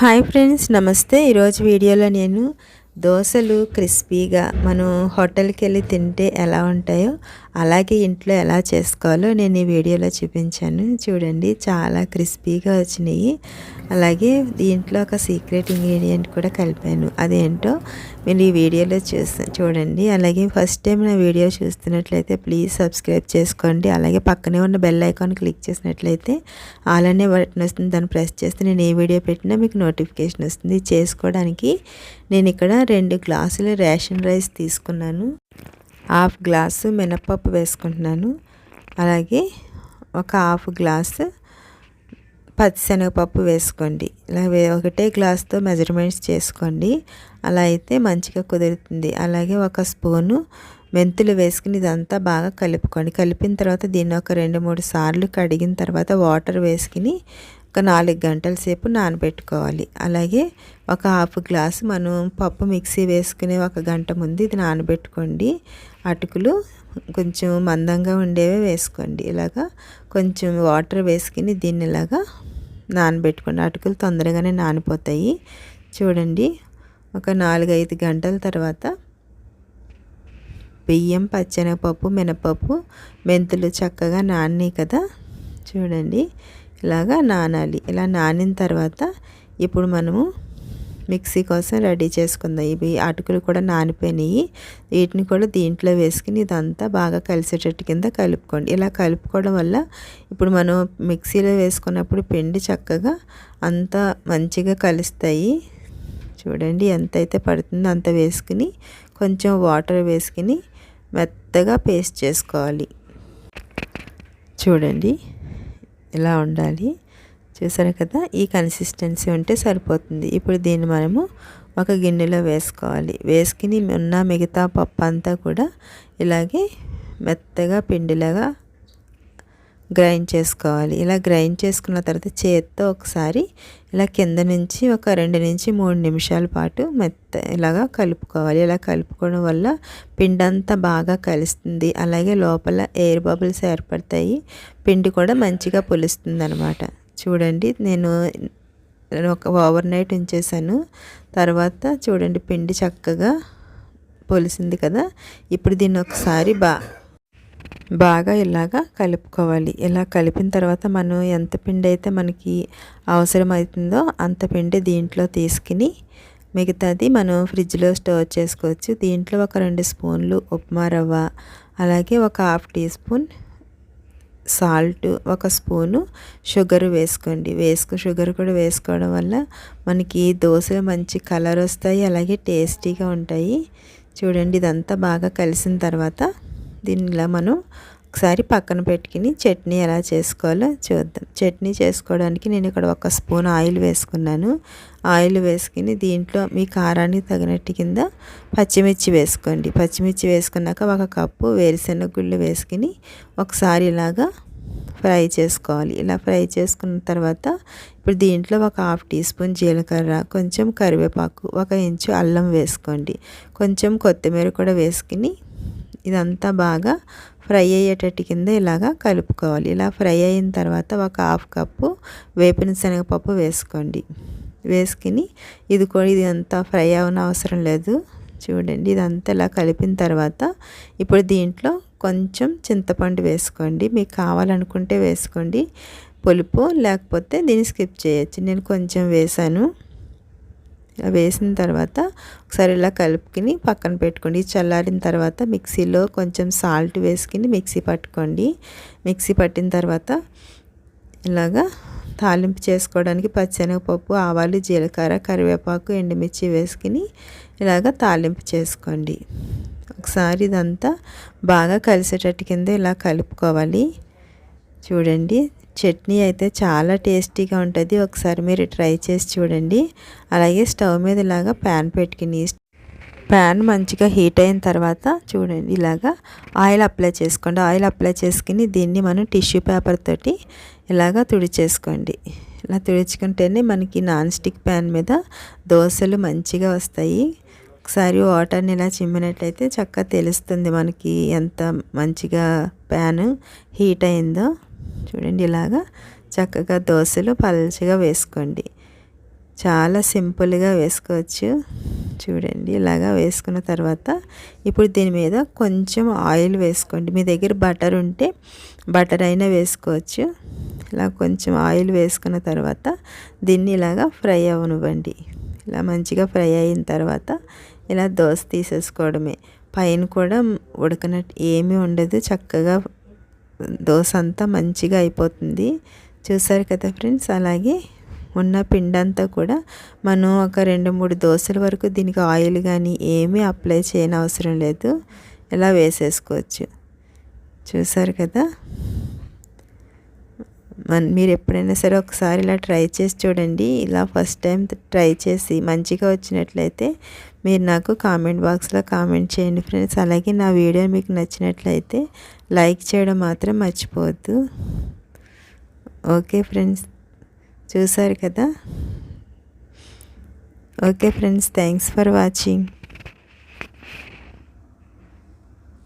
Hi friends నమస్తే. ఈరోజు వీడియోలో నేను దోశలు క్రిస్పీగా మనం హోటల్కి వెళ్ళి తింటే ఎలా ఉంటాయో అలాగే ఇంట్లో ఎలా చేసుకోవాలో నేను ఈ వీడియోలో చూపించాను. చూడండి చాలా క్రిస్పీగా వచ్చినాయి. అలాగే దీంట్లో ఒక సీక్రెట్ ఇంగ్రీడియంట్ కూడా కలిపాను. అదేంటో మీరు ఈ వీడియోలో చూసి చూడండి. అలాగే ఫస్ట్ టైం నా వీడియో చూస్తున్నట్లయితే ప్లీజ్ సబ్స్క్రైబ్ చేసుకోండి. అలాగే పక్కనే ఉన్న బెల్ ఐకాన్ క్లిక్ చేసినట్లయితే అలానే బటన్ వస్తుంది. దాన్ని ప్రెస్ చేస్తే నేను ఏ వీడియో పెట్టినా మీకు నోటిఫికేషన్ వస్తుంది. చేసుకోవడానికి నేను ఇక్కడ రెండు గ్లాసులు రేషన్ రైస్ తీసుకున్నాను. హాఫ్ గ్లాసు మినప్పప్పు వేసుకుంటున్నాను. అలాగే ఒక హాఫ్ గ్లాసు పచ్చిశనగపప్పు వేసుకోండి. ఇలా ఒకటే గ్లాస్తో మెజర్మెంట్స్ చేసుకోండి. అలా అయితే మంచిగా కుదురుతుంది. అలాగే ఒక స్పూను మెంతులు వేసుకుని ఇదంతా బాగా కలుపుకోండి. కలిపిన తర్వాత దీన్ని ఒక రెండు మూడు సార్లు కడిగిన తర్వాత వాటర్ వేసుకుని ఒక నాలుగు గంటల సేపు నానబెట్టుకోవాలి. అలాగే ఒక హాఫ్ గ్లాస్ మనం పప్పు మిక్సీ వేసుకునే ఒక గంట ముందు ఇది నానబెట్టుకోండి. అటుకులు కొంచెం మందంగా ఉండేవే వేసుకోండి. ఇలాగా కొంచెం వాటర్ వేసుకుని దీన్ని ఇలాగా నానబెట్టుకోండి. అటుకులు తొందరగానే నానిపోతాయి. చూడండి ఒక నాలుగైదు గంటల తర్వాత బియ్యం పచ్చెనగపప్పు మినపప్పు మెంతులు చక్కగా నాని కదా. చూడండి ఇలాగా నానాలి. ఇలా నానిన తర్వాత ఇప్పుడు మనము మిక్సీ కోసం రెడీ చేసుకుందాం. ఇవి అటుకులు కూడా నానిపోయినాయి. వీటిని కూడా దీంట్లో వేసుకుని ఇదంతా బాగా కలిసేటట్టు కింద కలుపుకోండి. ఇలా కలుపుకోవడం వల్ల ఇప్పుడు మనం మిక్సీలో వేసుకున్నప్పుడు పిండి చక్కగా అంతా మంచిగా కలుస్తాయి. చూడండి ఎంత అయితే పడుతుందో అంత వేసుకుని కొంచెం వాటర్ వేసుకుని మెత్తగా పేస్ట్ చేసుకోవాలి. చూడండి ఇలా ఉండాలి. చూసారు కదా ఈ కన్సిస్టెన్సీ ఉంటే సరిపోతుంది. ఇప్పుడు దీన్ని మనము ఒక గిన్నెలో వేసుకోవాలి. వేసుకుని ఉన్న మిగతా పప్పు అంతా కూడా ఇలాగే మెత్తగా పిండిలాగా గ్రైండ్ చేసుకోవాలి. ఇలా గ్రైండ్ చేసుకున్న తర్వాత చేత్తో ఒకసారి ఇలా కింద నుంచి ఒక రెండు నుంచి మూడు నిమిషాల పాటు మెత్త ఇలాగా కలుపుకోవాలి. ఇలా కలుపుకోవడం వల్ల పిండి అంతా బాగా కలుస్తుంది. అలాగే లోపల ఎయిర్ బబుల్స్ ఏర్పడతాయి. పిండి కూడా మంచిగా పులుస్తుంది అనమాట చూడండి నేను ఒక ఓవర్ నైట్ ఉంచేసాను తర్వాత చూడండి పిండి చక్కగా పొలిసింది కదా. ఇప్పుడు దీన్ని ఒకసారి బా బాగా ఇలాగా కలుపుకోవాలి. ఇలా కలిపిన తర్వాత మనం ఎంత పిండి అయితే మనకి అవసరం అవుతుందో అంత పిండి దీంట్లో తీసుకుని మిగతాది మనం ఫ్రిడ్జ్లో స్టోర్ చేసుకోవచ్చు. దీంట్లో ఒక రెండు స్పూన్లు ఉప్మా రవ్వ అలాగే ఒక హాఫ్ టీ స్పూన్ సాల్ట్ ఒక స్పూను షుగర్ వేసుకోండి. వేసుకు షుగర్ కూడా వేసుకోవడం వల్ల మనకి దోశలు మంచి కలర్ వస్తాయి అలాగే టేస్టీగా ఉంటాయి. చూడండి ఇదంతా బాగా కలిసిన తర్వాత దీనిలో మనం ఒకసారి పక్కన పెట్టుకుని చట్నీ ఎలా చేసుకోవాలో చూద్దాం. చట్నీ చేసుకోవడానికి నేను ఇక్కడ ఒక స్పూన్ ఆయిల్ వేసుకున్నాను. ఆయిల్ వేసుకుని దీంట్లో మీ కారానికి తగినట్టు కింద పచ్చిమిర్చి వేసుకోండి. పచ్చిమిర్చి వేసుకున్నాక ఒక కప్పు వేరుశెనగ గుళ్ళు వేసుకుని ఒకసారి ఇలాగా ఫ్రై చేసుకోవాలి. ఇలా ఫ్రై చేసుకున్న తర్వాత ఇప్పుడు దీంట్లో ఒక హాఫ్ టీ స్పూన్ జీలకర్ర కొంచెం కరివేపాకు ఒక ఇంచు అల్లం వేసుకోండి. కొంచెం కొత్తిమీర కూడా వేసుకుని ఇదంతా బాగా ఫ్రై అయ్యేటట్టు కింద ఇలాగా కలుపుకోవాలి. ఇలా ఫ్రై అయిన తర్వాత ఒక హాఫ్ కప్పు వేపిన శనగపప్పు వేసుకోండి. వేసుకుని ఇది కూడా ఇది అంతా ఫ్రై అవన అవసరం లేదు. చూడండి ఇదంతా ఇలా కలిపిన తర్వాత ఇప్పుడు దీంట్లో కొంచెం చింతపండు వేసుకోండి. మీకు కావాలనుకుంటే వేసుకోండి. పులుపు లేకపోతే దీన్ని స్కిప్ చేయొచ్చు. నేను కొంచెం వేసాను. వేసిన తర్వాత ఒకసారి ఇలా కలుపుకుని పక్కన పెట్టుకోండి. చల్లారిన తర్వాత మిక్సీలో కొంచెం సాల్ట్ వేసుకుని మిక్సీ పట్టుకోండి. మిక్సీ పట్టిన తర్వాత ఇలాగా తాలింపు చేసుకోవడానికి పచ్చెనగపప్పు ఆవాలు జీలకర్ర కరివేపాకు ఎండుమిర్చి వేసుకుని ఇలాగ తాలింపు చేసుకోండి. ఒకసారి ఇదంతా బాగా కలిసేటట్టు కింద ఇలా కలుపుకోవాలి. చూడండి. చట్నీ అయితే చాలా టేస్టీగా ఉంటుంది. ఒకసారి మీరు ట్రై చేసి చూడండి. అలాగే స్టవ్ మీద ఇలాగా ప్యాన్ పెట్టుకుని ప్యాన్ మంచిగా హీట్ అయిన తర్వాత చూడండి ఇలాగా ఆయిల్ అప్లై చేసుకోండి. ఆయిల్ అప్లై చేసుకుని దీన్ని మనం టిష్యూ పేపర్ తోటి ఇలాగా తుడిచేసుకోండి. ఇలా తుడుచుకుంటేనే మనకి నాన్ స్టిక్ ప్యాన్ మీద దోశలు మంచిగా వస్తాయి. ఒకసారి వాటర్ని ఇలా చిమ్మినట్లయితే చక్కగా తెలుస్తుంది మనకి ఎంత మంచిగా ప్యాన్ హీట్ అయిందో. చూడండి ఇలాగా చక్కగా దోశలు పల్చగా వేసుకోండి. చాలా సింపుల్గా వేసుకోవచ్చు. చూడండి ఇలాగా వేసుకున్న తర్వాత ఇప్పుడు దీని మీద కొంచెం ఆయిల్ వేసుకోండి. మీ దగ్గర బటర్ ఉంటే బటర్ అయినా వేసుకోవచ్చు. ఇలా కొంచెం ఆయిల్ వేసుకున్న తర్వాత దీన్ని ఇలాగా ఫ్రై అవనివ్వండి. ఇలా మంచిగా ఫ్రై అయిన తర్వాత ఇలా దోశ తీసేసుకోవడమే. పైన కూడా ఉడకనట్టు ఏమీ ఉండదు. చక్కగా దోశ అంతా మంచిగా అయిపోతుంది. చూసారు కదా ఫ్రెండ్స్? అలాగే ఉన్న పిండంతా కూడా మనం ఒక రెండు మూడు దోశల వరకు దీనికి ఆయిల్ కానీ ఏమీ అప్లై చేయనవసరం లేదు. ఇలా వేసేసుకోవచ్చు. చూసారు కదా? మీరు ఎప్పుడైనా సరే ఒకసారి ఇలా ట్రై చేసి చూడండి. ఇలా ఫస్ట్ టైం ట్రై చేసి మంచిగా వచ్చినట్లయితే మీరు నాకు కామెంట్ బాక్స్లో కామెంట్ చేయండి ఫ్రెండ్స్. అలాగే నా వీడియో మీకు నచ్చినట్లయితే లైక్ చేయడం మాత్రం మర్చిపోవద్దు. Okay friends. చూసారు కదా? Okay friends. Thanks for watching.